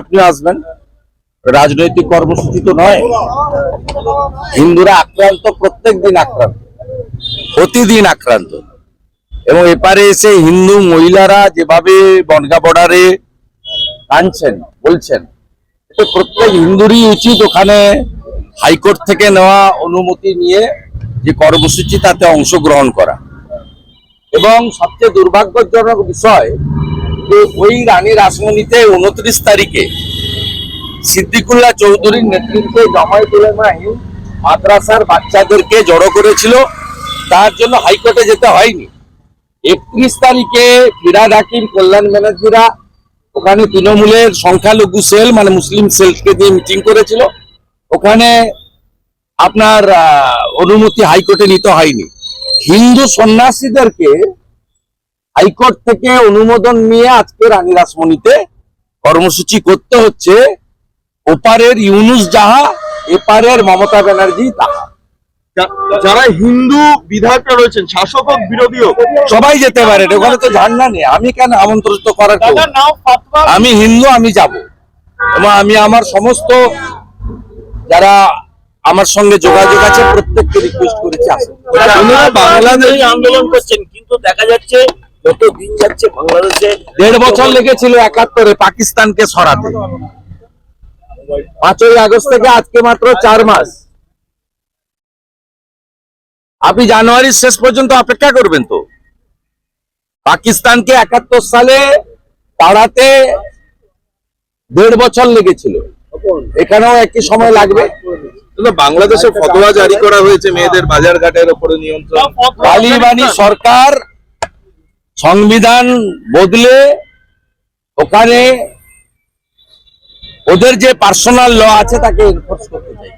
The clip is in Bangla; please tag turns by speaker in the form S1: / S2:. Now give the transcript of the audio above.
S1: আপনি আসবেন। রাজনৈতিক কর্মসূচি তো নয়। হিন্দুরা আক্রান্ত প্রত্যেক দিন আক্রান্ত। প্রতিদিন আক্রান্ত। এবং এপারে এসে হিন্দু মহিলারা যেভাবে বনগা বর্ডারে টানছেন, বলছেন প্রত্যেক হিন্দুরই উচিত ওখানে হাইকোর্ট থেকে নেওয়া অনুমতি নিয়ে যে কর্মসূচি তাতে অংশগ্রহণ করা। এবং সবচেয়ে দুর্ভাগ্যজনক বিষয় ওই রানী রাসমণিতে উনত্রিশ তারিখে সিদ্দিকুল্লাহ চৌধুরীর নেতৃত্বে জামায়াত উলামা মাদ্রাসার বাচ্চাদেরকে জড়ো করেছিল। তার জন্য হাইকোর্টে যেতে হয়নি। একত্রিশ তারিখে ফিরাদ হাকিম, কল্যাণ ব্যানার্জিরা ওখানে তৃণমূলের সংখ্যালঘু সেল মানে মুসলিম সেলকে দিয়ে মিটিং করেছিল। ওখানে আপনার অনুমতি হাইকোর্টে নিতে হয়নি। হিন্দু সন্ন্যাসীদেরকে হাইকোর্ট থেকে অনুমোদন নিয়ে আজকে রানী রাসমণিতে কর্মসূচি করতে হচ্ছে। ওপারের ইউনুস যাহা এপারের মমতা ব্যানার্জি তাহা।
S2: যা- যারা হিন্দু বিধায়করা রয়েছেন শাসক হোক বিরোধী হোক
S1: সবাই যেতে পারে ওখানে তো ঝান্ডা নেই। আমি কেন আমন্ত্রিত করার আমি হিন্দু আমি যাব। এবং আমি আমার সমস্ত যারা আমার সঙ্গে যোগাযোগ আছে প্রত্যেককে রিকোয়েস্ট করেছি আসুন
S3: বাংলাদেশে আন্দোলন করছেন কিন্তু দেখা যাচ্ছে যত দিন যাচ্ছে বাংলাদেশে?
S1: দেড় বছর লেগেছিল একাত্তরে পাকিস্তানকে সরাতে। পাঁচই আগস্ট থেকে আজকে মাত্র চার মাস। আপনি জানুয়ারির শেষ পর্যন্ত অপেক্ষা করবেন তো। পাকিস্তানকে একাত্তর সালে তাড়াতে দেড় বছর লেগেছিল। এখানেও একই সময় লাগবে।
S2: কিন্তু বাংলাদেশে ফতোয়া জারি করা হয়েছে মেয়েদের বাজার ঘাটের উপরে নিয়ন্ত্রণ।
S1: তালিবানি সরকার সংবিধান বদলে ওখানে ওদের যে পার্সোনাল ল আছে তাকে এনফোর্স করতে চাই।